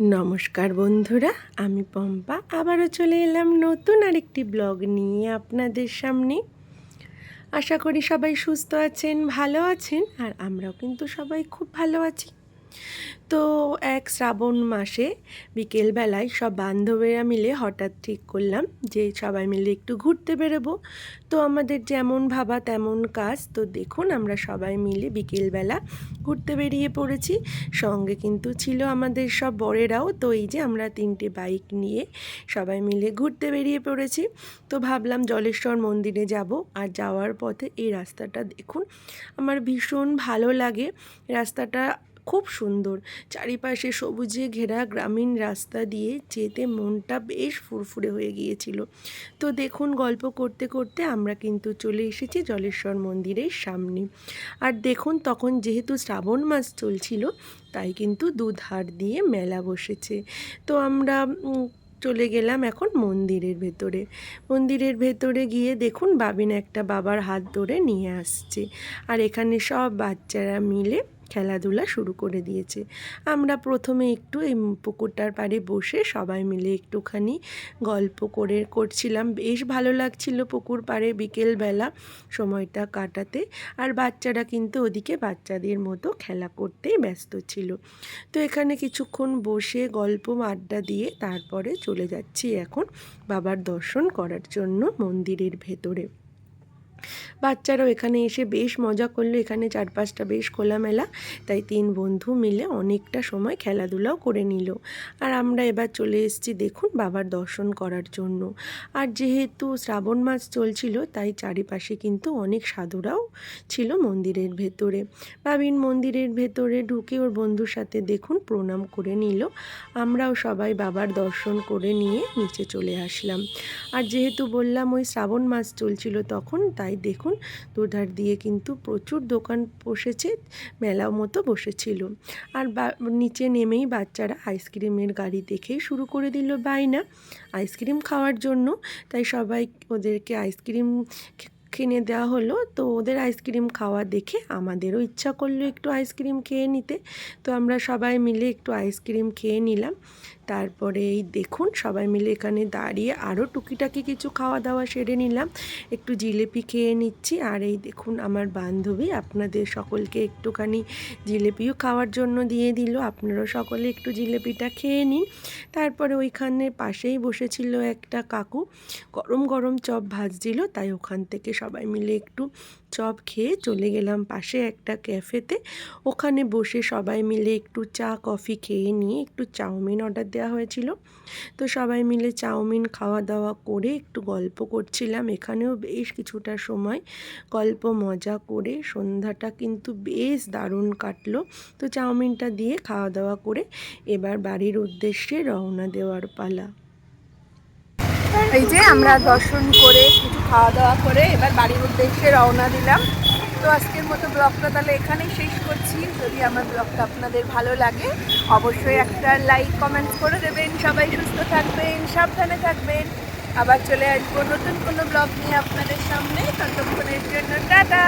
নমস্কার বন্ধুরা, আমি পম্পা। আবারও চলে এলাম নতুন আরেকটি ব্লগ নিয়ে আপনাদের সামনে। আশা করি সবাই সুস্থ আছেন, ভালো আছেন, আর আমরাও কিন্তু সবাই খুব ভালো আছি। তো এক শ্রাবণ মাসে বিকেলবেলায় সব বান্ধবীরা মিলে হঠাৎ ঠিক করলাম যে সবাই মিলে একটু ঘুরতে বেরোবো। তো আমাদের যেমন ভাবা তেমন কাজ। তো দেখুন আমরা সবাই মিলে বিকেলবেলা ঘুরতে বেরিয়ে পড়েছি। সঙ্গে কিন্তু ছিল আমাদের সব বরেরাও। তো এই যে আমরা তিনটে বাইক নিয়ে সবাই মিলে ঘুরতে বেরিয়ে পড়েছি। তো ভাবলাম জলেশ্বর মন্দিরে যাব। আর যাওয়ার পথে এই রাস্তাটা দেখুন, আমার ভীষণ ভালো লাগে। রাস্তাটা খুব সুন্দর। চারিপাশে সবুজে ঘেরা গ্রামীণ রাস্তা দিয়ে যেতে মনটা বেশ ফুরফুরে হয়ে গিয়েছিল। তো দেখুন, গল্প করতে করতে আমরা কিন্তু চলে এসেছি জলেশ্বর মন্দিরের সামনে। আর দেখুন, তখন যেহেতু শ্রাবণ মাস চলছিল, তাই কিন্তু দুধার দিয়ে মেলা বসেছে। তো আমরা চলে গেলাম এখন মন্দিরের ভেতরে। মন্দিরের ভেতরে গিয়ে দেখুন, বাবিন একটা বাবার হাত ধরে নিয়ে আসছে। আর এখানে সব বাচ্চারা মিলে খেলাধুলা শুরু করে দিয়েছে। আমরা প্রথমে একটু এই পুকুরটার পাড়ে বসে সবাই মিলে একটুখানি গল্প করে করছিলাম। বেশ ভালো লাগছিল পুকুর পাড়ে বিকেলবেলা সময়টা কাটাতে। আর বাচ্চারা কিন্তু ওদিকে বাচ্চাদের মতো খেলা করতেই ব্যস্ত ছিল। তো এখানে কিছুক্ষণ বসে গল্প আড্ডা দিয়ে তারপরে চলে যাচ্ছি এখন বাবার দর্শন করার জন্য মন্দিরের ভেতরে। বাচ্চারাও এখানে এসে বেশ মজা করল। এখানে চারপাশটা বেশ খোলামেলা। তাই তিন বন্ধু মিলে অনেকটা সময় খেলাধুলাও করে নিল। আর আমরা এবার চলে এসেছি দেখুন বাবার দর্শন করার জন্য। আর যেহেতু শ্রাবণ মাস চলছিল, তাই চারিপাশে কিন্তু অনেক সাধুরাও ছিল মন্দিরের ভেতরে। বাবিন মন্দিরের ভেতরে ঢুকে ওর বন্ধুর সাথে দেখুন প্রণাম করে নিল। আমরাও সবাই বাবার দর্শন করে নিয়ে নিচে চলে আসলাম। আর যেহেতু বললাম ওই শ্রাবণ মাস চলছিল তখন, তাই দেখুন, দুধার দিয়ে কিন্তু প্রচুর দোকান বসেছে মেলা মতো বসেছিল। আর নিচে নেমেই বাচ্চারা আইসক্রিমের গাড়ি দেখেই শুরু করে দিল বাইনা আইসক্রিম খাওয়ার জন্য, তাই সবাই ওদেরকে আইসক্রিম কিনে দেওয়া হলো। তো ওদের আইসক্রিম খাওয়া দেখে আমাদেরও ইচ্ছা করল একটু আইসক্রিম খেয়ে নিতে। তো আমরা সবাই মিলে একটু আইসক্রিম খেয়ে নিলাম। তারপরে এই দেখুন সবাই মিলে এখানে দাঁড়িয়ে আরও টুকিটাকি কিছু খাওয়া দাওয়া সেরে নিলাম। একটু জিলেপি খেয়ে নিচ্ছি। আর এই দেখুন আমার বান্ধবী আপনাদের সকলকে একটুখানি জিলেপিও খাওয়ার জন্য দিয়ে দিল। আপনারাও সকলে একটু জিলেপিটা খেয়ে নিন। তারপরে ওইখানে পাশেই বসেছিল একটা কাকু। গরম গরম চপ ভাজছিল, তাই ওখান থেকে সবাই মিলে একটু চপ খেয়ে চলে গেলাম পাশে একটা ক্যাফেতে। ওখানে বসে সবাই মিলে একটু চা, কফি খেয়ে নিয়ে একটু চাউমিন অর্ডার দেওয়া হয়েছিল। তো সবাই মিলে চাউমিন খাওয়া দাওয়া করে একটু গল্প করছিলাম। এখানেও বেশ কিছুটা সময় গল্প মজা করে সন্ধ্যাটা কিন্তু বেশ দারুণ কাটলো। তো চাউমিনটা দিয়ে খাওয়া দাওয়া করে এবার বাড়ির উদ্দেশ্যে রওনা দেওয়ার পালা। এই যে আমরা দর্শন করে কিছু খাওয়া দাওয়া করে এবার বাড়ির উদ্দেশ্যে রওনা দিলাম। তো আজকের মতো ব্লগটা তাহলে এখানেই শেষ করছি। যদি আমার ব্লগটা আপনাদের ভালো লাগে, অবশ্যই একটা লাইক কমেন্ট করে দেবেন। সবাই সুস্থ থাকবেন, সাবধানে থাকবেন। আবার চলে আসব নতুন কোনো ব্লগ নিয়ে আপনাদের সামনে। ততক্ষণের জন্য টাটা!